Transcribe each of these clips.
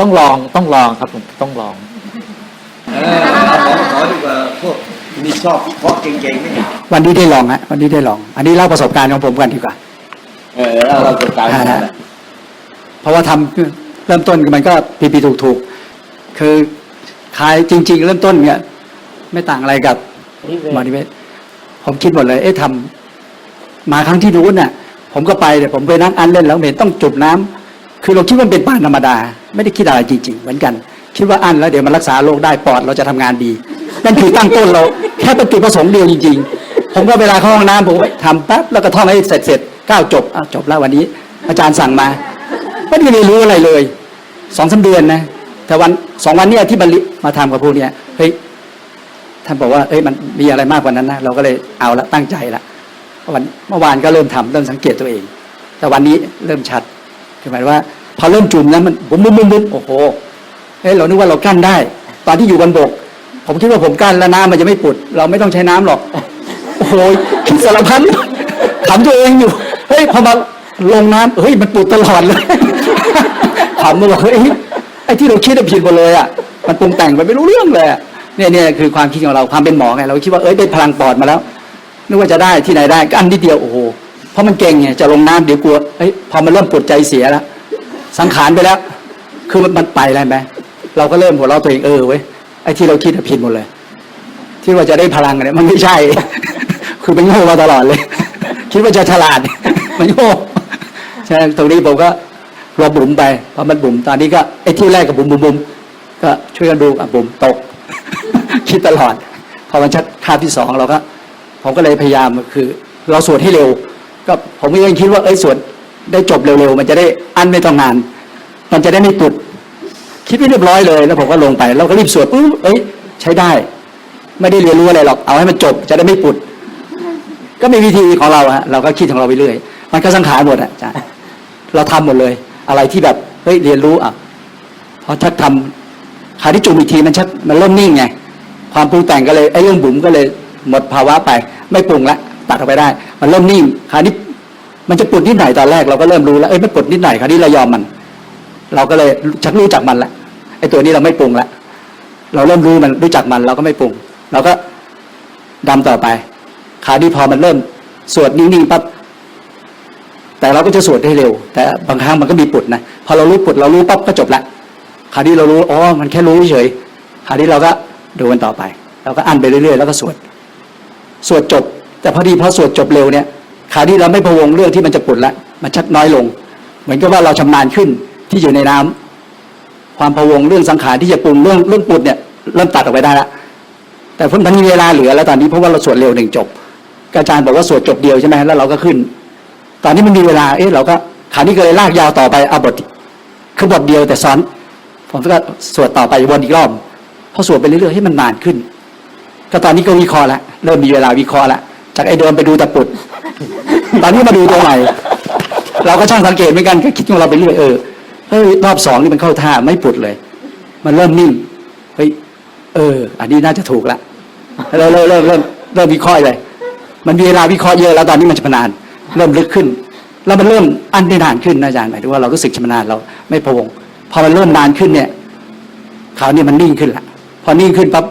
ต้องลองต้องลองครับผมต้องลองเออขอขอดีกว่าพวกมีชอบเพราะเก่งๆไหมวันนี้ได้ลองฮะวันนี้ได้ลอง อันนี้เล่าประสบการณ์ของผมกันดีกว่า เออเราเราประสบการณ์มาแล้วเพราะว่าทำเริ่มต้นมันก็ปีปีถูกถูกๆคือขายจริง ๆ เริ่มต้นเนี่ยไม่ต่างอะไรกับมาดิเวทผมคิดหมดเลย เอ๊ะทำมาครั้งที่นู้นน่ะ ผมก็ไปแต่ผมไปนั่งอันเล่นแล้วเห็นต้องจุบน้ำ คือเราคิดว่าเป็นบ้านธรรมดา ไม่ได้คิดอะไรจริง ๆ เหมือนกัน คิดว่าอันแล้วเดี๋ยวมันรักษาโรคได้ปอดเราจะทำงานดีนั่นคือตั้งต้นเราแค่เป็นจุดประสงค์เดียวจริง ๆ ผมก็เวลาเข้าห้องน้ำผมทำแป๊บแล้วก็ท่องให้เสร็จเสร็จก้าวจบจบแล้ววันนี้ อาจารย์สั่งมาไม่ได้เรียนรู้อะไรเลยสองสามเดือนนะแต่วันสองวันนี้ที่บันลิมาทำกับพวกเนี้ยเฮ้ยท่านบอกว่าเอ้ยมันมีอะไรมากกว่านั้นนะเราก็เลยเอาละตั้งใจละวันเมื่อวานก็เริ่มทำเริ่มสังเกตตัวเอง แต่วันนี้เริ่มชัด คือหมายว่าพอเริ่มจุ่มแล้วมันบุ้มบุ้มบุ้มบุ้มโอ้โหเฮ้ยเรานึกว่าเรากั้นได้ ตอนที่อยู่บนบก ผมคิดว่าผมกั้นแล้วน้ำมันจะไม่ปุด เราไม่ต้องใช้น้ำหรอก โอ้โหคิดสารพันถามตัวเองอยู่ เฮ้ยพอมาลงน้ำเฮ้ยมันปุดตลอดเลยถามมาบอกเฮ้ยไอ้ที่เราคิดผิดหมดเลยอะมันปรุงแต่งไปไม่รู้เรื่องเลยเนี่ยเนี่ยคือความคิดของเราความเป็นหมอไงเราคิดว่าเอ้ยได้พลังปอดมาแล้วนึกว่าจะได้ที่ไหนได้ก็อันนิดเดียวโอ้โห เพราะมันเก่งไงจะลงน้ำเดี๋ยวกลัวเฮ้ยพอมันเริ่มปวดใจเสียแล้วสังขารไปแล้ว คือมันมันไปแล้วไหมเราก็เริ่มหัวเราตัวเองเออเว้ยไอ้ที่เราคิดผิดหมดเลย ที่ว่าจะได้พลังเนี่ยมันไม่ใช่ คือมันโง่มาตลอดเลย คิดว่าจะฉลาดมันโง่ใช่ตรงนี้ผมก็รอบุ๋มไปพอมันบุ๋มตอนนี้ก็ไอ้ที่แรกกับบุ๋มบุ๋มบุ๋มก็ช่วยกันดูอะบุ๋มตก คิดตลอดพอมันชัดคาบที่สองเราก็ผมก็เลยพยายามคือ เราสวดให้เร็ว ก็ผมก็ยังคิดว่าเอ้ยสวดได้จบเร็วๆ มันจะได้อันไม่ต้องนาน มันจะได้ไม่ปุด คิดไว้เรียบร้อยเลยแล้วผมก็ลงไป เราก็รีบสวดปุ๊บเอ้ยใช้ได้ ไม่ได้เรียนรู้อะไรหรอกเอาให้มันจบจะได้ไม่ปุด ก็มีวิธีของเราฮะเราก็คิดของเราไปเรื่อยมันก็สังขารหมดอะจ้ะเราทำหมดเลย อะไรที่แบบเฮ้ยเรียนรู้อะพอชักทำขาที่จุ่มอีกทีมันชักมันเริ่มนิ่งไงความปรุงแต่งก็เลยไอ้เรื่องบุ๋มก็เลยหมดภาวะไป ไม่ปรุงละ ตัดออกไปได้ มันเริ่มนิ่งคราวนี้มันจะปวดนิดหน่อยตอนแรกเราก็เริ่มรู้แล้วเอ้ยไม่ปวดนิดหน่อยคราวนี้เรายอมมัน เราก็เลยชักรู้จักมันละไอ้ตัวนี้เราไม่ปรุงละเราเริ่มรู้มันรู้จักมันเราก็ไม่ปรุงเราก็ดำต่อไปคราวนี้พอมันเริ่มสวดนิ่งๆปั๊บแต่เราก็จะสวดให้เร็ว แต่บางครั้งมันก็มีปุดนะพอเรารู้ปุดเรารู้ปั๊บก็จบละคราวนี้เรารู้อ๋อมันแค่รู้เฉยคราวนี้เราก็ดูมันต่อไป เราก็อันไปเรื่อยๆ แล้วก็สวด สวดจบ แต่พอดีพอสวดจบเร็วเนี่ยคราวนี้เราไม่พะวงเรื่องที่มันจะปุดละมันชักน้อยลง เหมือนกับว่าเราชำนาญขึ้นที่อยู่ในน้ำความพะวงเรื่องสังขารที่จะปรุงเรื่องเรื่องปุดเนี่ยเริ่มตัดออกไปได้ละแต่เพิ่งมันมีเวลาเหลือแล้วตอนนี้เพราะว่าเราสวดเร็วหนึ่งจบอาจารย์บอกว่าสวดจบเดียวใช่ไหมแล้วเราก็ขึ้น ตอนนี้มันมีเวลาเอ๊ะเราก็คราวนี้ก็เลยลากยาวต่อไปเอาบทคือบทเดียวแต่ซ้อนผมก็สวดต่อไปวนอีกรอบพอสวดไปเรื่อยๆให้มันนานขึ้น ก็ตอนนี้ก็วิเคราะห์ละเริ่มมีเวลาวิเคราะห์ละ จากไอ้เดิมไปดูตะปุด ตอนนี้มาดูตัวใหม่ เราก็ช่างสังเกตเหมือนกันก็คิดของเราไปเรื่อยเออเฮ้ยรอบสองนี่มันเข้าท่าไม่ปุดเลย มันเริ่มนิ่งเฮ้ยเออ อันนี้น่าจะถูกละเริ่มเริ่มเริ่มเริ่มเริ่มวิเคราะห์เลย มันมีเวลาวิเคราะห์เยอะแล้วตอนนี้มันชำนาญเริ่มลึกขึ้น แล้วมันเริ่มอันได้นานขึ้นนะอาจารย์หมายถึงว่าเรารู้สึกชำนาญเราไม่พะวงพอมันเริ่มนานขึ้นเนี่ยคราวนี้มันนิ่งขึ้นละพอนิ่งขึ้นปั๊บ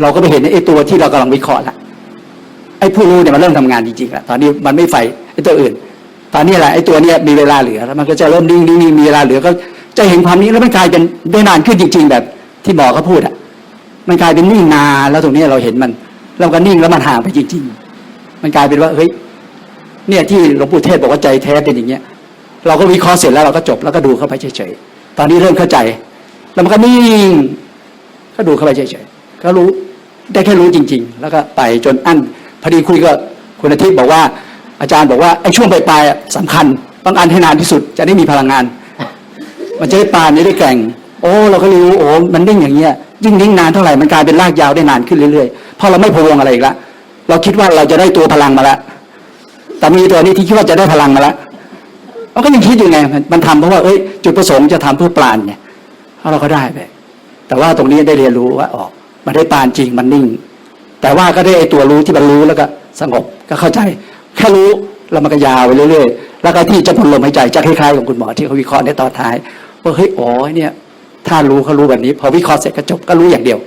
เราก็ไปเห็นไอ้ตัวที่เรากำลังวิเคราะห์ละ ไอ้ผู้รู้เนี่ยมันเริ่มทำงานจริงๆและตอนนี้มันไม่ไฟไอ้ตัวอื่น ตอนนี้แหละไอ้ตัวเนี้ยมีเวลาเหลือแล้วมันก็จะเริ่มนิ่งนิ่งนิ่งมีเวลาเหลือก็จะเห็นความนี้แล้วมันกลายเป็นได้นานขึ้นจริง ๆ แบบที่หมอเขาพูดอะมันกลายเป็นนิ่งนานแล้วตรงนี้เราเห็นมันเราก็นิ่งแล้วมันห่างไปจริง ๆ มันกลายเป็นว่าเฮ้ยเนี่ยที่หลวงปู่เทศบอกว่าใจแท้เป็นอย่างเงี้ย เราก็วิเคราะห์เสร็จแล้วเราก็จบแล้วก็ดูเข้าไปเฉยๆตอนนี้เริ่มเข้าใจ แล้วมันก็นิ่งก็ดูเข้าไปเฉยๆก็รู้ได้แค่รู้จริง ๆ แล้วก็ไปจนอั้น อดีคุยกับคุณอาทิตย์บอกว่า อาจารย์บอกว่าไอ้ช่วงปลายๆสำคัญต้องอันให้นานที่สุดจะได้มีพลังงาน มันจะได้ปานนี้ได้แก่ง โอ้เราก็รู้โอ้มันนิ่งอย่างเงี้ยยิ่งนิ่งนานเท่าไหร่มันกลายเป็นลากยาวได้นานขึ้นเรื่อยๆเพราะเราไม่พวงอะไรอีกละเราคิดว่าเราจะได้ตัวพลังมาแล้วแต่มีตัวนี้ที่คิดว่าจะได้พลังมาแล้วเราก็ยังคิดอยู่ไงมันมันทำเพราะว่าเอ้ยจุดประสงค์จะทำเพื่อปราณเนี่ยเราก็ได้ไปแต่ว่าตรงนี้ได้เรียนรู้ว่าออกมันได้ปานจริงมันนิ่ง แต่ว่าก็ได้ไอ้ตัวรู้ที่มันรู้แล้วก็สงบก็เข้าใจ แค่รู้แล้วมันก็ยาวไปเรื่อยๆ แล้วก็ที่จะพ่นลมหายใจจะคล้ายๆของคุณหมอที่เขาวิเคราะห์ในตอนท้ายว่าเฮ้ยอ๋อเนี่ยถ้ารู้เขารู้แบบนี้ พอวิเคราะห์เสร็จก็จบก็รู้อย่างเดียว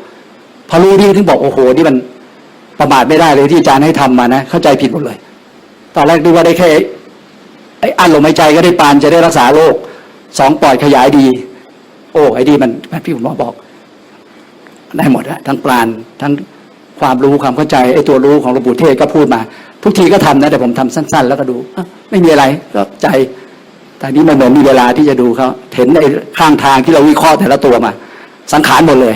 พอรู้นี่ถึงบอกโอ้โหนี่มันประมาทไม่ได้เลยที่อาจารย์ให้ทำมานะ เข้าใจผิดหมดเลย ตอนแรกดูว่าได้แค่ไอ้อันลมหายใจก็ได้ปานจะได้รักษาโรคสองปอดขยายดี โอ้ไอ้ดีมันพี่คุณหมอบอก ได้หมดอะทั้งปาณทั้ง ความรู้ความเข้าใจไอ้ตัวรู้ของหลวงปู่เทศก็พูดมา ทุกทีก็ทำนะแต่ผมทำสั้น ๆ แล้วก็ดูอะไม่มีอะไรก็ใจ แต่นี้มันเหมือนมีเวลาที่จะดูเขาเห็นไอ้ข้างทางที่เราวิเคราะห์แต่ละตัวมา สังขารหมดเลย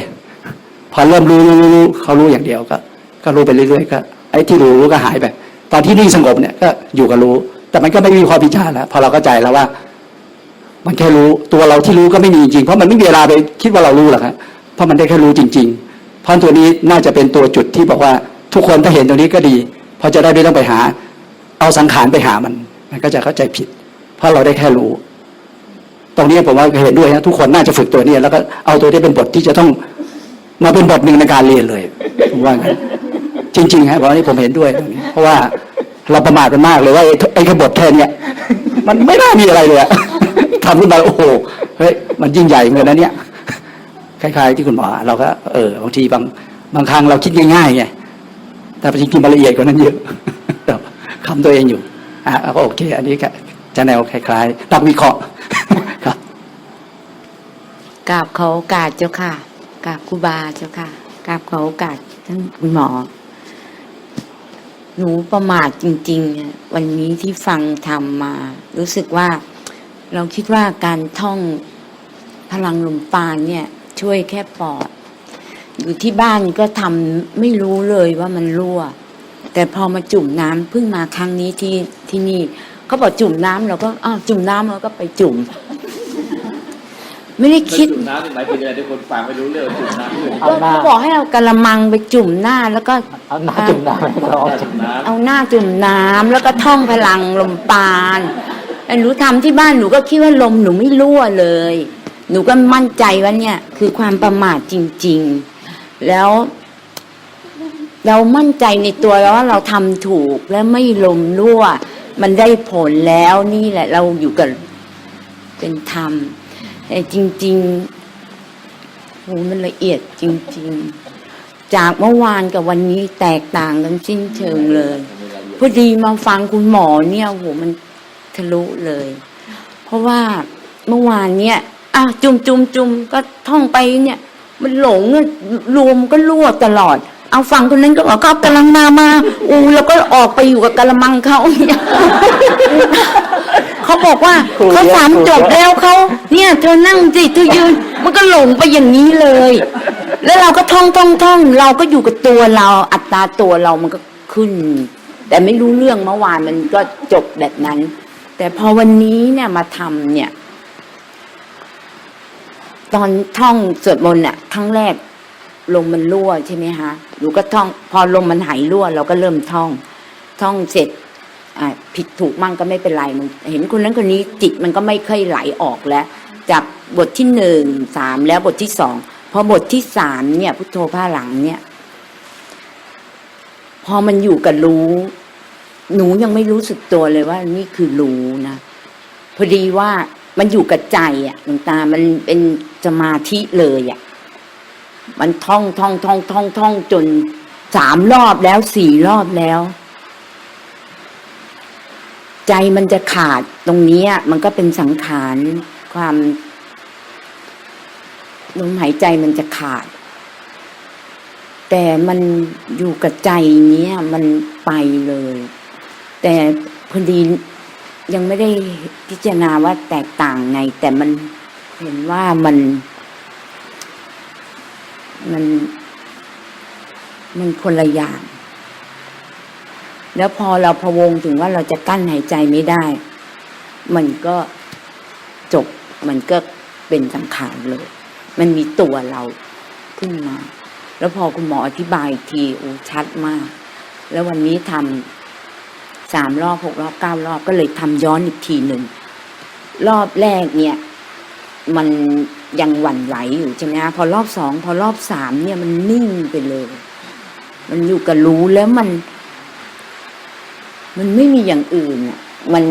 พอเริ่มรู้รู้รู้รู้เขารู้อย่างเดียวก็ ก็รู้ไปเรื่อยๆก็ไอ้ที่รู้รู้ก็หายไปตอนที่นิ่งสงบเนี่ยก็อยู่กับรู้ แต่มันก็ไม่มีความพิจารณาแล้วพอเราเข้าใจแล้วว่า มันแค่รู้ตัวเราที่รู้ก็ไม่มีจริงๆเพราะมันไม่มีเวลาไปคิดว่าเรารู้หรอกครับเพราะมันได้แค่รู้จริง ๆ เพราะตัวนี้น่าจะเป็นตัวจุดที่บอกว่าทุกคนถ้าเห็นตรงนี้ก็ดี เพราะจะได้ไม่ต้องไปหา เอาสังขารไปหามัน มันก็จะเข้าใจผิด เพราะเราได้แค่รู้ ตรงนี้ผมว่าเห็นด้วยนะทุกคนน่าจะฝึกตัวนี้แล้วก็เอาตัวนี้เป็นบทที่จะต้องมาเป็นบทหนึ่งในการเรียนเลยผมว่างั้นจริงๆฮะเพราะนี้ผมเห็นด้วย เพราะว่าเราประมาทกันมากเลยว่าไอ้ขบทแค่เนี้ยมันไม่น่ามีอะไรเลยทำขึ้นมาโอ้โหเฮ้ยมันยิ่งใหญ่เหมือนนะเนี่ย คล้าย ๆ ที่คุณหมอเราก็เออบางทีบางบางครั้งเราคิดง่ายๆไงแต่จริงๆมันละเอียดกว่านั้นเยอะคำตัวเองอยู่อะก็โอเค อันนี้ก็จะแนวคล้ายๆนักวิเคราะห์ครับกราบขอโอกาสเจ้าค่ะกราบครูบาเจ้าค่ะกราบขอโอกาสท่านคุณหมอ หนูประมาทจริง ๆ วันนี้ที่ฟังทำมา รู้สึกว่า เราคิดว่าการท่องพลังลมปานเนี่ย ช่วยแค่ปอด อยู่ที่บ้านก็ทำไม่รู้เลยว่ามันรั่ว แต่พอมาจุ่มน้ำเพิ่งมาครั้งนี้ที่ที่นี่เขาบอกจุ่มน้ำเราก็อ้าวจุ่มน้ำเราก็ไปจุ่ม ไม่ได้คิด จุ่มน้ำนี่หมายถึงอะไรทุกคนฟังไม่รู้เรื่องจุ่มน้ำคือเอาหน้า ก็บอกให้เอากระมังไปจุ่มหน้าแล้วก็ เอาหน้าจุ่มน้ำให้เราเอาจุ่มน้ำเอาหน้าจุ่มน้ำแล้วก็ท่องพลังลมปานแต่หนูทำที่บ้านหนูก็คิดว่าลมหนูไม่รั่วเลย หนูก็มั่นใจว่าเนี่ย คือความประมาทจริง ๆ แล้ว เรามั่นใจในตัวแล้วว่าเราทำถูกและไม่ลมรั่ว มันได้ผลแล้วนี่แหละ เราอยู่กับเป็นธรรมแต่จริงๆโหมันละเอียดจริง ๆ จากเมื่อวานกับวันนี้แตกต่างกันสิ้นเชิงเลยพอดีมาฟังคุณหมอเนี่ยโหมันทะลุเลย เพราะว่าเมื่อวานเนี่ย อะจุมจุมจุมก็ท่องไปเนี่ย มันหลงรวมก็รั่วตลอด เอาฟังคนนั้นก็บอกก็กำลังมามาอูแล้วก็ออกไปอยู่กับกระมังเขาเขาบอกว่าเขาสามจบแล้วเขาเนี่ย เธอนั่งสิเธอยืน มันก็หลงไปอย่างนี้เลย แล้วเราก็ท่องท่องท่องเราก็อยู่กับตัวเราอัตราตัวเรามันก็ขึ้น แต่ไม่รู้เรื่องเมื่อวานมันก็จบแบบนั้น แต่พอวันนี้เนี่ยมาทำเนี่ย ตอนท่องสวดมนต์อะครั้งแรกลมมันรั่วใช่ไหมคะหนูก็ท่อง พอลมมันหายรั่ว เราก็เริ่มท่อง ท่องเสร็จผิดถูกมั่งก็ไม่เป็นไรมันเห็นคนนั้นคนนี้จิตมันก็ไม่เคยไหลออกแล้ว จากบทที่หนึ่งสามแล้วบทที่สองพอบทที่สามเนี่ย พุทโธผ้าหลังเนี่ย พอมันอยู่กับรู้ หนูยังไม่รู้สึกตัวเลยว่านี่คือรู้นะพอดีว่า มันอยู่กับใจอะหลวงตา มันเป็นสมาธิเลยอะ มันท่องท่องท่องท่องท่องจนสามรอบแล้วสี่รอบแล้ว ใจมันจะขาดตรงนี้มันก็เป็นสังขารความลมหายใจมันจะขาด แต่มันอยู่กับใจเนี้ยมันไปเลย แต่พอดี ยังไม่ได้พิจารณาว่าแตกต่างไง แต่มันเห็นว่ามัน มัน มันคนละอย่าง แล้วพอเราพะวงถึงว่าเราจะกั้นหายใจไม่ได้ มันก็จบ มันก็เป็นสังขารเลย มันมีตัวเราขึ้นมา แล้วพอคุณหมออธิบายทีโอ้ชัดมาก แล้ววันนี้ทำ สามรอบหกรอบเก้ารอบก็เลยทำย้อนอีกทีหนึ่งรอบแรกเนี่ย มันยังหวั่นไหวอยู่ใช่ไหมคะพอรอบสองพอรอบสามเนี่ยมันนิ่งไปเลย มันอยู่กับรู้แล้วมัน มันไม่มีอย่างอื่นอะมัน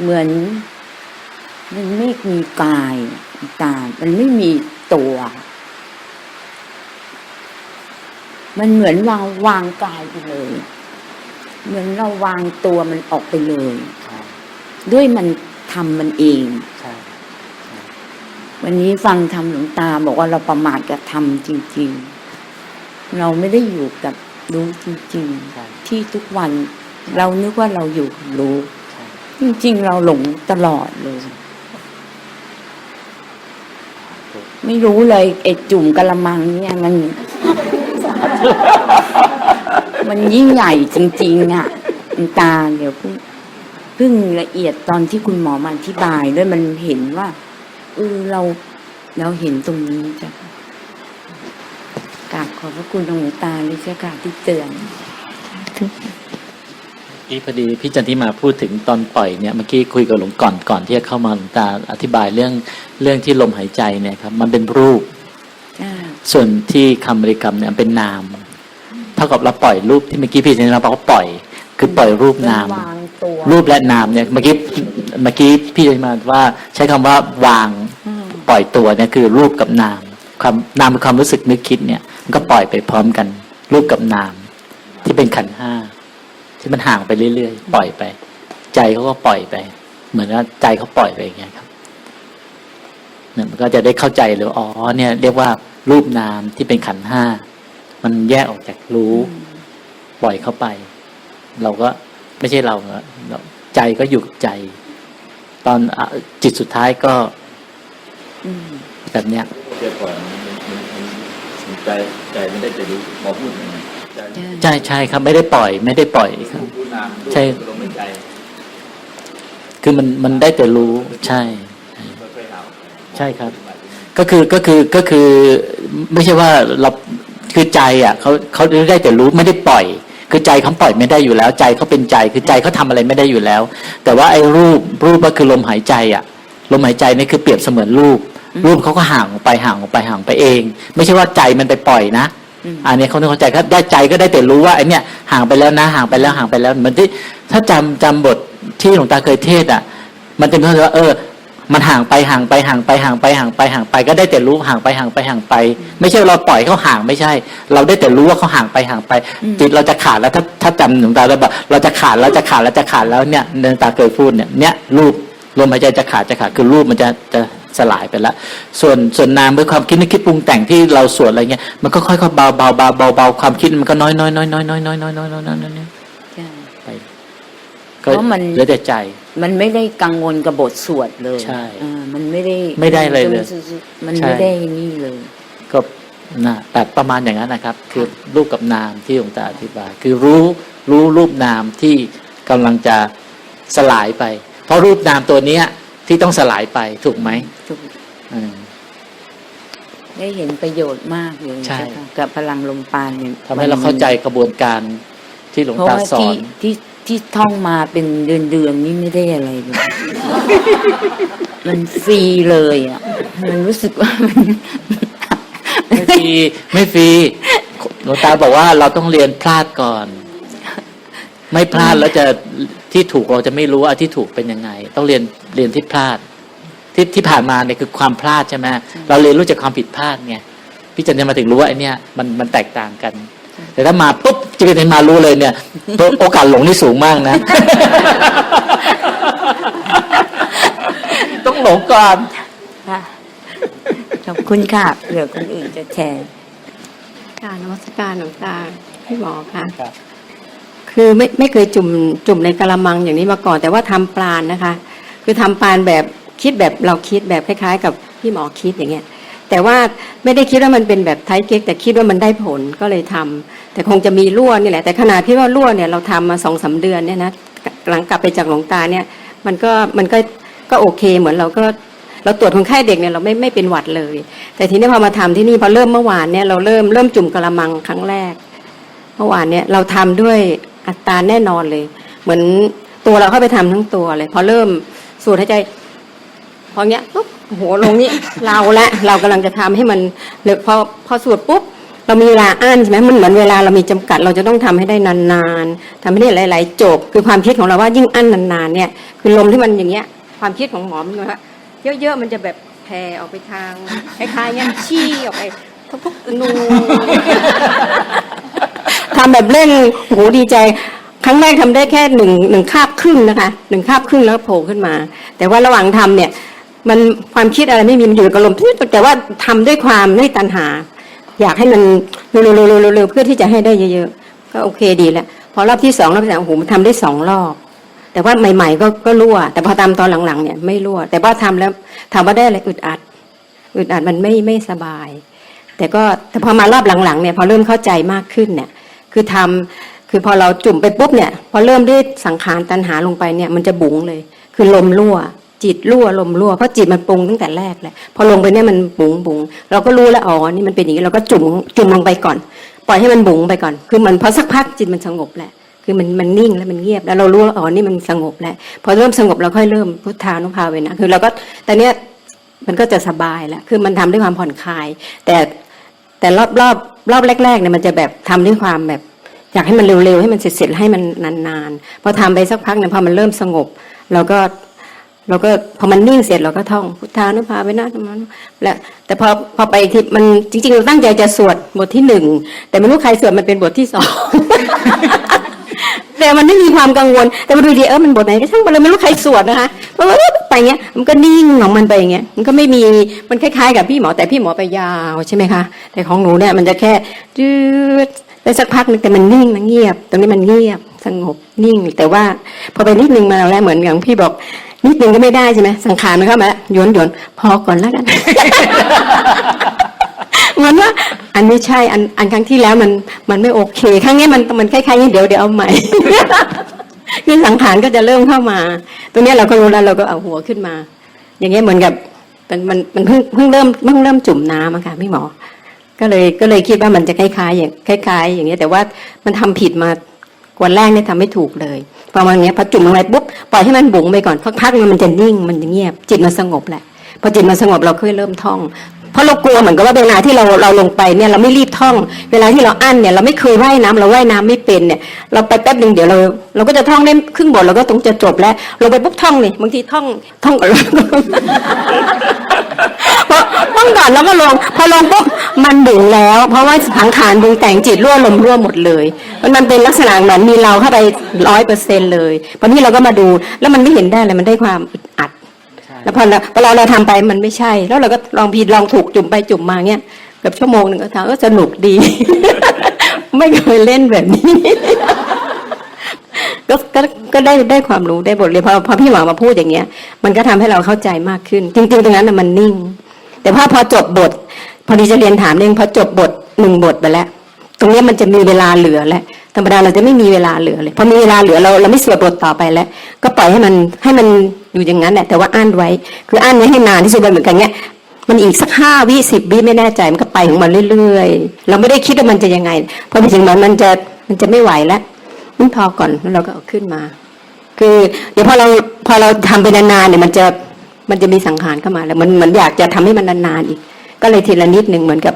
เหมือน มันไม่มีกายตามันไม่มีตัว มันเหมือนวางวางกายไปเลย เหมือนเราวางตัวมันออกไปเลยใช่ด้วยมันทำมันเองใช่วันนี้ฟังทำหลวงตาบอกว่าเราประมาทกับทำจริง ๆ เราไม่ได้อยู่กับรู้จริงใช่ๆที่ทุกวันเรานึกว่าเราอยู่กับรู้ใช่จริง ๆ เราหลงตลอดเลย ไม่รู้เลยไอ้จุ่มกะละมังเนี่ยมัน มันยิ่งใหญ่จริง ๆ อะคุณตาเดี๋ยวเพิ่งเพิ่งละเอียดตอนที่คุณหมอมาอธิบายด้วยมันเห็นว่าเออเราเราเห็นตรงนี้จ้ะกราบขอบพระคุณหลวงตาเลยเจ้าค่ะที่เตือนที่พอดีพี่จันทิมาพูดถึงตอนปล่อยเนี่ยเมื่อกี้คุยกับหลวงก่อนก่อนที่จะเข้ามาหลวงตาอธิบายเรื่องเรื่องที่ลมหายใจเนี่ยครับ มันเป็นรูปจ้าส่วนที่คำบริกรรมเนี่ยเป็นนาม เท่ากับเราปล่อยรูปที่เมื่อกี้พี่จันทิมาบอกว่าปล่อย คือปล่อยรูปนาม วางตัวรูปและนามเนี่ยเมื่อกี้เมื่อกี้พี่จันทิมาว่าใช้คำว่าวางอืมปล่อยตัวเนี่ยคือรูปกับนามความนามคือความรู้สึกนึกคิดเนี่ยมันก็ปล่อยไปพร้อมกัน รูปกับนาม ที่เป็นขันธ์ห้าที่มันห่างไปเรื่อยๆปล่อยไป ใจเขาก็ปล่อยไป เหมือนว่าใจเขาปล่อยไปอย่างเงี้ยครับเนี่ยมันก็จะได้เข้าใจเลยว่าอ๋อเนี่ย เรียกว่ารูปนามที่เป็นขันธ์ห้า มันแยกออกจากรู้ ปล่อยเข้าไป เราก็ไม่ใช่เราอะเราใจก็อยู่กับใจ ตอนอะจิตสุดท้ายก็อืมแบบเนี้ยเดี๋ยวก่อนมันมันมันมันใจใจไม่ได้จะรู้หมอพูดยังไงใจใช่ใช่ครับ ไม่ได้ปล่อย ไม่ได้ปล่อยครับรู้นามรู้ใช่ลมหายใจคือมันมันได้แต่รู้ใช่ค่อยๆเอาใช่ครับ ก็คือก็คือก็คือ ไม่ใช่ว่าเรา คือใจอะเขาเขาได้แต่รู้ไม่ได้ปล่อย คือใจเขาปล่อยไม่ได้อยู่แล้ว ใจเขาเป็นใจคือใจเขาทำอะไรไม่ได้อยู่แล้ว แต่ว่าไอ้รูปรูปก็คือลมหายใจอะลมหายใจนี่คือเปรียบเสมือนรูป รูปเขาก็ห่างออกไปห่างออกไปห่างไปเอง ไม่ใช่ว่าใจมันไปปล่อยนะอืมอันนี้เขาต้องเข้าใจครับได้ใจก็ได้แต่รู้ว่าไอ้เนี่ยห่างไปแล้วนะห่างไปแล้วห่างไปแล้วเหมือนที่ถ้าจำจำบทที่หลวงตาเคยเทศน์อะ มันจะมีความรู้สึกว่าเออ มันห่างไปห่างไปห่างไปห่างไปห่างไปห่างไปก็ได้แต่รู้ห่างไปห่างไปห่างไป ไม่ใช่เราปล่อยเขาห่างไม่ใช่ เราได้แต่รู้ว่าเขาห่างไปห่างไป จิตเราจะขาดแล้วถ้าถ้าจำหลวงตาแล้วแบบเราจะขาดแล้วจะขาดแล้วจะขาดแล้วเนี่ยหลวงตาเคยพูดเนี่ยเนี่ยรูปลมหายใจจะขาดจะขาดคือรูปมันจะจะสลายไปแล้ว ส่วนส่วนนามคือความคิดนึกคิดปรุงแต่งที่เราสวดอะไรเงี้ยมันก็ค่อยๆเบาเบาเบาเบาเบาความคิดมันก็น้อยน้อยน้อยน้อยน้อยน้อยน้อยน้อยน้อยน้อยน้อยน้อย ใช่ ไป ก็เพราะมัน เหลือแต่ใจ มันไม่ได้กังวลกับบทสวดเลยใช่อ่ามันไม่ได้ไม่ได้เลยเลยมันใช่ไม่ได้นี่เลย ก็นะแบบประมาณอย่างนั้นนะครับ คือรูปกับนามที่หลวงตาอธิบาย คือรู้รู้รูปนามที่กำลังจะสลายไป เพราะรูปนามตัวเนี้ย ที่ต้องสลายไปถูกไหมทุกอืม ได้เห็นประโยชน์มากเลยใช่ เจ้าค่ะกับพลังลมปราณเนี่ยทำให้เราเข้าใจกระบวนการที่หลวงเพราะตาว่าสอที่น ที่ ที่ท่องมาเป็นเดือนเดือนนี่ไม่ได้อะไรเลย มันฟรีเลยอะ มันรู้สึกว่ามันไม่ฟรีไม่ฟรีหลวงตาบอกว่าเราต้องเรียนพลาดก่อน ไม่พลาดแล้วจะที่ถูกเราจะไม่รู้ว่าที่ถูกเป็นยังไง ต้องเรียนเรียนที่พลาด ที่ที่ผ่านมาเนี่ยคือความพลาดใช่ไหมเราเรียนรู้จากความผิดพลาดไงพี่จันจะมาถึงรู้ว่าไอเนี้ยมันมันแตกต่างกัน แต่ถ้ามาปุ๊บ จะเป็นมารู้เลยเนี่ยตัวโอกาสหลงนี่สูงมากนะ ต้องหลงก่อนค่ะขอบคุณค่ะเผื่อคนอื่นจะแชร์กรารนมัสการหลวงตาพี่หมอค่ะครับคือไม่ไม่เคยจุ่มจุ่มในกระมังอย่างนี้มาก่อน แต่ว่าทำปลานนะคะ คือทำปลานแบบคิดแบบเราคิดแบบคล้าย ๆ กับพี่หมอคิดอย่างเงี้ย แต่ว่าไม่ได้คิดว่ามันเป็นแบบไทยเก๊กแต่คิดว่ามันได้ผลก็เลยทำแต่คงจะมีรั่วนี่แหละแต่ขนาดที่ว่ารั่วเนี่ยเราทำมาสองสาเดือนเนี่ยนะหลังกลับไปจากหลวงตาเนี่ยมันก็มันก็ก็โอเคเหมือนเราก็เราตรวจคนไข้เด็กเนี่ยเราไม่ไม่เป็นหวัดเลย แต่ทีนี้พอมาทำที่นี่พอเริ่มเมื่อวานเนี่ยเราเริ่มเริ่มจุ่มกระมังครั้งแรก เมื่อวานเนี่ยเราทำด้วยอัตราแน่นอนเลย เหมือนตัวเราเข้าไปทำทั้งตัวเลย พอเริ่มสูดหายใจ พอเงี้ยปุ๊บโหลงนี้เราละเรากำลังจะทำให้มันเหลือพอพอสูดปุ๊บเรามีเวลาอ่านใช่ไหมมันเหมือนเวลาเรามีจำกัด เราจะต้องทำให้ได้นานๆทำให้ได้หลาย ๆ จบ คือความคิดของเราว่ายิ่งอั้นนานๆเนี่ยคือลมที่มันอย่างเงี้ย ความคิดของหมอมันว่าเยอะๆมันจะแบบแผ่ออกไปทางคล้ายๆงั้นชี้ออกไปทุกๆนูทำแบบเร่งโอ้โหดีใจครั้งแรกทำได้แค่หนึ่งหนึ่งคาบครึ่งนะคะหนึ่งคาบครึ่งแล้วโผล่ขึ้นมา แต่ว่าระหว่างทำเนี่ย มันความคิดอะไรไม่มีมันอยู่กับลมแต่ว่าทำด้วยความไม่ตันหา อยากให้มันเร็วๆๆๆเพื่อที่จะให้ได้เยอะๆ ก็โอเคดีแล้วพอรอบที่สองรอบที่สามโอ้โหมันทำได้สองรอบ แต่ว่าใหม่ ๆ ก็ก็รั่ว แต่พอทำตอนหลังๆเนี่ยไม่รั่ว แต่ว่าทำแล้วถามว่าได้อะไรอึดอัดอึดอัดมันไม่ไม่สบาย แต่ก็แต่พอมารอบหลังๆเนี่ยพอเริ่มเข้าใจมากขึ้นเนี่ย คือทำคือพอเราจุ่มไปปุ๊บเนี่ย พอเริ่มด้วยสังขารตันหาลงไปเนี่ย มันจะบุ๋งเลย คือลมรั่ว จิตรั่วลมรั่วเพราะจิตมันปรุงตั้งแต่แรกแหละพอลงไปเนี่ยมันบุ๋งบุ๋งเราก็รู้แล้วอ๋อนี่มันเป็นอย่างนี้เราก็จุ่มจุ่มลงไปก่อน ปล่อยให้มันบุ๋งไปก่อน คือมันพอสักพักจิตมันสงบแหละคือมันมันนิ่งแล้วมันเงียบแล้วเรารู้ว่าอ๋อนี่มันสงบแล้วพอเริ่มสงบเราค่อยเริ่มพุทธานุภาเวนะคือเราก็แต่เนี้ยมันก็จะสบายแล้วคือมันทำด้วยความผ่อนคลาย แต่แต่รอบรอบรอบแรกๆเนี่ยมันจะแบบทำด้วยความแบบอยากให้มันเร็วๆให้มันเสร็จๆให้มันนานๆพอทำไปสักพักเนี่ยพอมันเริ่มสงบ เราก็ เราก็พอมันนิ่งเสร็จเราก็ท่องพุทธานุภาเวนะธรรมานุแล้วแต่พอพอไปอีกทีมันจริงๆเราตั้งใจจะสวดบทที่หนึ่งแต่ไม่รู้ใครสวดมันเป็นบทที่สองแต่มันไม่มีความกังวล แต่มาดูดีเออมันบทไหนก็ช่างมันเลยไม่รู้ใครสวดนะคะเพราะว่าไปเงี้ยมันก็นิ่งของมันไปอย่างเงี้ยมันก็ไม่มีมันคล้ายๆ กับพี่หมอแต่พี่หมอไปยาวใช่ไหมคะแต่ของหนูเนี่ยมันจะแค่จืดได้สักพักนึงแต่มันนิ่งนะเงียบ ตรงนี้มันเงียบสงบนิ่ง แต่ว่าพอไปนิดนึงมาแล้วเหมือนอย่างพี่บอก นิดนึงก็ไม่ได้ใช่ไหมสังขารมันเข้ามาแล้วโยนโยนพอก่อนแล้วกันเหมือนว่าอันไม่ใช่อันอันครั้งที่แล้วมันมันไม่โอเค ครั้งนี้มันมันคล้ายๆนี้เดี๋ยวเดี๋ยวเอาใหม่คือสังขารก็จะเริ่มเข้ามา ตรงเนี้ยเราก็รู้แล้วเราก็เอาหัวขึ้นมา อย่างเงี้ยเหมือนกับมันมันมันเพิ่งเพิ่งเริ่มเพิ่งเริ่มจุ่มน้ำอะค่ะพี่หมอ ก็เลยก็เลยคิดว่ามันจะคล้ายๆอย่างคล้าย ๆ อย่างเงี้ยแต่ว่ามันทำผิดมาวันแรกเนี่ยทำไม่ถูกเลย ประมาณนี้พอจุ่มลงไปปุ๊บปล่อยให้มันบุ๋งไปก่อนพักพักนึงมันจะนิ่งมันจะเงียบ จิตมันสงบแหละพอจิตมันสงบเราค่อยเริ่มท่อง เพราะเรากลัวเหมือนกับว่าเวลาที่เราเราลงไปเนี่ยเราไม่รีบท่อง เวลาที่เราอั้นเนี่ยเราไม่เคยว่ายน้ำเราว่ายน้ำไม่เป็นเนี่ยเราไปแป๊บหนึ่งเดี๋ยวเรา เราก็จะท่องได้ครึ่งบทเราก็ต้องจะจบแล้วลงไปปุ๊บท่องนี่บางทีท่องท่องก่อนพอท่องก่อนแล้วก็ลงพอลงปุ๊บมันบุ๋งแล้ว เพราะว่าสังขารบุงแต่งจิตรั่วลมรั่วหมดเลยมันมันเป็นลักษณะเหมือนมีเราเข้าไปร้อยเปอร์เซ็นเลยพอนี้เราก็มาดูแล้วมันไม่เห็นได้เลยมันได้ความอึดอัด แล้วพอเราพอเราเราทำไปมันไม่ใช่ แล้วเราก็ลองผิดลองถูกจุ่มไปจุ่มมาเงี้ยเกือบชั่วโมงหนึ่งก็ทำก็สนุกดี ไม่เคยเล่นแบบนี้ ก็ก็ก็ได้ได้ความรู้ได้บทเรียนพอพอพี่หมอมาพูดอย่างเงี้ย มันก็ทำให้เราเข้าใจมากขึ้น จริง ๆ ตรงนั้นมันนิ่ง แต่พอพอจบบท พอดีจะเรียนถามเรื่องพอจบบทหนึ่งบทไปแล้วตรงนี้มันจะมีเวลาเหลือแล้วธรรมดาเราจะไม่มีเวลาเหลือเลยพอมีเวลาเหลือเราเราไม่สวดบทต่อไปแล้ว ก็ปล่อยให้มันให้มัน อยู่อย่างนั้นแหละแต่ว่าอ่านไว้ คืออ่านไว้ให้นานที่สุดเหมือนกันเนี้ยมันอีกสักห้าวิสิบวิไม่แน่ใจมันก็ไปของมันเรื่อยๆ เราไม่ได้คิดว่ามันจะยังไงพอไปถึงมันมันจะมันจะไม่ไหวแล้วมันพอก่อนแล้วเราก็เอาขึ้นมา คือเดี๋ยวพอเราพอเราทำไปนานๆเนี่ยมันจะมันจะมีสังขารเข้ามาแล้วมันมือนอยากจะทำให้มันนานๆอีก ก็เลยทีละนิดหนึ่งเหมือนกับ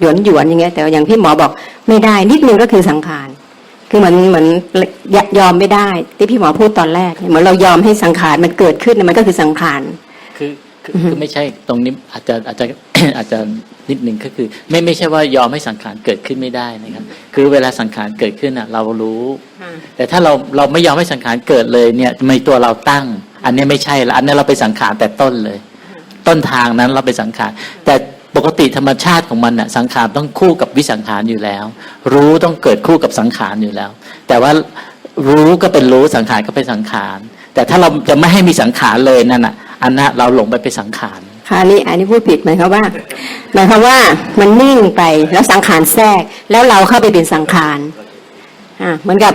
หยวนหยวนอย่างเงี้ยแต่อย่างพี่หมอบอกไม่ได้นิดนึงก็คือสังขาร คือเหมือนเหมือนยอมไม่ได้ ที่พี่หมอพูดตอนแรกเนี่ยเหมือนเรายอมให้สังขารมันเกิดขึ้นเนี่ยมันก็คือสังขารคือคือคือไม่ใช่ตรงนี้อาจจะอาจจะอาจจะนิดหนึ่งก็คือ ไม่ไม่ใช่ว่ายอมให้สังขารเกิดขึ้นไม่ได้นะครับ คือเวลาสังขารเกิดขึ้นอะ เรารู้ แต่ถ้าเราเราไม่ยอมให้สังขารเกิดเลยเนี่ยในตัวเราตั้ง อันนี้ไม่ใช่ละอันนี้เราไปสังขารแต่ต้นเลย ต้นทางนั้นเราไปสังขารแต่ ปกติธรรมชาติของมันน่ะสังขารต้องคู่กับวิสังขารอยู่แล้ว รู้ต้องเกิดคู่กับสังขารอยู่แล้ว แต่ว่ารู้ก็เป็นรู้สังขารก็เป็นสังขาร แต่ถ้าเราจะไม่ให้มีสังขารเลยนั่นน่ะอันนั้นเราหลงไปเป็นสังขารค่ะนนี้อันนี้พูดผิดหมายความว่า หมายความว่ามันนิ่งไปแล้วสังขารแทรก แล้วเราเข้าไปเป็นสังขารอ่าเหมือนกับ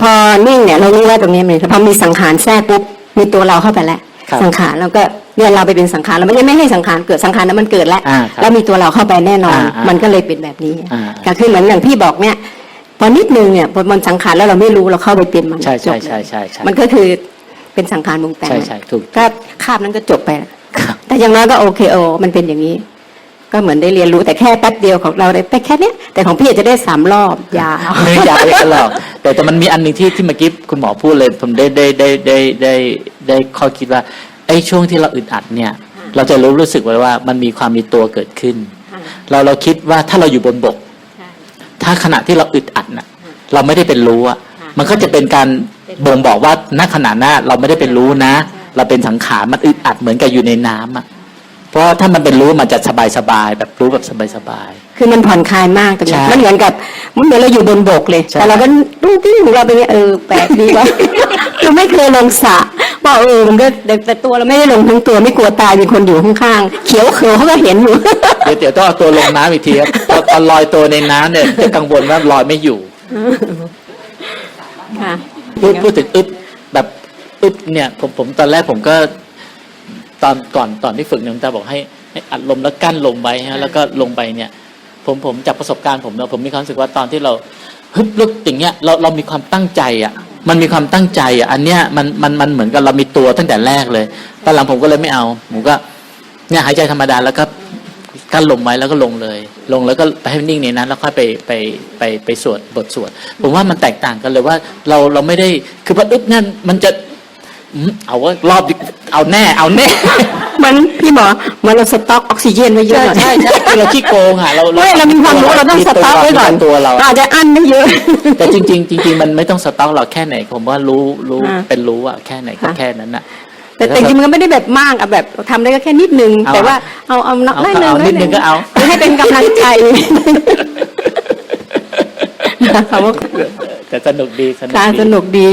พอนิ่งเนี่ยเรารู้ว่าตรงนี้มันพอมีสังขารแทรกปุ๊บมีตัวเราเข้าไปแล้ว สังขารแล้วก็เนี่ยเราไปเป็นสังขารเราไม่ได้ไม่ให้สังขารเกิดสังขารนั้นมันเกิดแล้วอ่าครับแล้วมีตัวเราเข้าไปแน่นอนอ่าอ่ามัมันก็เลยเป็นแบบนี้อ่าก็คือเหมือนอย่างพี่บอกเนี่ยพอนิดนึงเนี่ยพอมันสังขารแล้วเราไม่รู้เราเข้าไปเป็นมันใช่ใช่จบเลยใช่ใช่ใช่มันก็คือเป็นสังขารมุงแต่งใช่ใช่ถูกก็คาบนั้นก็จบไปแล้วครับแต่อย่างน้อยก็โอเคโอมันเป็นอย่างนี้ ก็เหมือนได้เรียนรู้แต่แค่แป๊บเดียวของเราได้ไปแค่เนี้ยแต่ของพี่อาจจะได้สามรอบยาวไม่อยากไปกันหรอกแต่แต่มันมีอันหนึ่งที่ที่เมื่อกี้คุณหมอพูดเลยผมได้ได้ได้ได้ได้ได้ข้อคิดว่าไอ้ช่วงที่เราอึดอัดเนี่ย เราจะรู้รู้สึกไว้ว่ามันมีความมีตัวเกิดขึ้น เราเราคิดว่าถ้าเราอยู่บนบก ถ้าขณะที่เราอึดอัดน่ะ เราไม่ได้เป็นรู้อะค่ะมันก็จะเป็นการบ่งบอกว่าณขณะหน้าเราไม่ได้เป็นรู้นะ เราเป็นสังขารมันอึดอัดเหมือนกับอยู่ในน้ำอะ เพราะว่าถ้ามันเป็นรู้มันจะสบายสบายๆแบบรู้แบบสบายสบาย คือมันผ่อนคลายมากตรงใช่นี้มันเหมือนกับมันเหมือนเราอยู่บนบกเลย ใช่ แต่เราก็ตุ้งติ้งของเราไปเนี่ยเออแปลกดีวะ เราไม่เคยลงสระว่าเออมันก็แต่แต่ตัวเราไม่ได้ลงทั้งตัวไม่กลัวตายมีคนอยู่ข้างๆเขียวเขียวเขาก็เห็นอยู่ๆเดี๋ยวเดี๋ยวต้องเอาตัวลงน้ำอีกทีครับพอตอนลอยตัวในน้ำเนี่ยจะกังวลว่าลอยไม่อยู่ ค่ะ พูดพูดถึงอึบแบบอึบเนี่ยผมผมตอนแรกผมก็ต อนก่อนตอนที่ฝึกเนี่ยคุณตาบอกให้ให้อัดลมแล้วกั้นลมไว้ฮะแล้วก็ลงไปเนี่ย ผมผมจากประสบการณ์ผมเนาะผมมีความรู้สึกว่าตอนที่เราฮึบลึกอย่างเงี้ยเราเรามีความตั้งใจอะ มันมีความตั้งใจอะอันเนี้ยมันมันมันเหมือนกับเรามีตัวตั้งแต่แรกเลยตอนหลังผมก็เลยไม่เอาผมก็เนี่ยหายใจธรรมดาแล้วก็กั้นลมไว้แล้วก็ลงเลย ลงแล้วก็ไปให้นิ่งในนั้น แล้วค่อยไปไปไปไปสวดบทสวดผมว่ามันแตกต่างกันเลยว่าเราเราไม่ได้คือพออึบนั่นมันจะอืมเอาว่ารอบดิ เอาแน่เอาแน่ มันพี่หมอเหมือนเราสต็อกออกซิเจนไว้เยอะใช่หน่อยใช่ใช่คือเราขี้โกงอะเราไม่เรามีความรู้เราต้องสต็อกไว้ก่อนมีตัวเราอาจจะอั้นไม่เยอะ แต่จริง ๆ จริง ๆ มันไม่ต้องสต็อกหรอกแค่ไหน ผมว่ารู้รู้อ่าเป็นรู้อะแค่ไหนก็ค่ะแค่นั้นน่ะแต่แต่จริงๆมันก็ไม่ได้แบบมากอะแบบทำได้ก็แค่นิดนึงเอาแต่ว่าเอาเอาเอาน้อยก็เอานิดนึงก็เอาให้เป็นกำลังใจค่ะว่าแต่สนุกดีสนุกการดีสนุกดี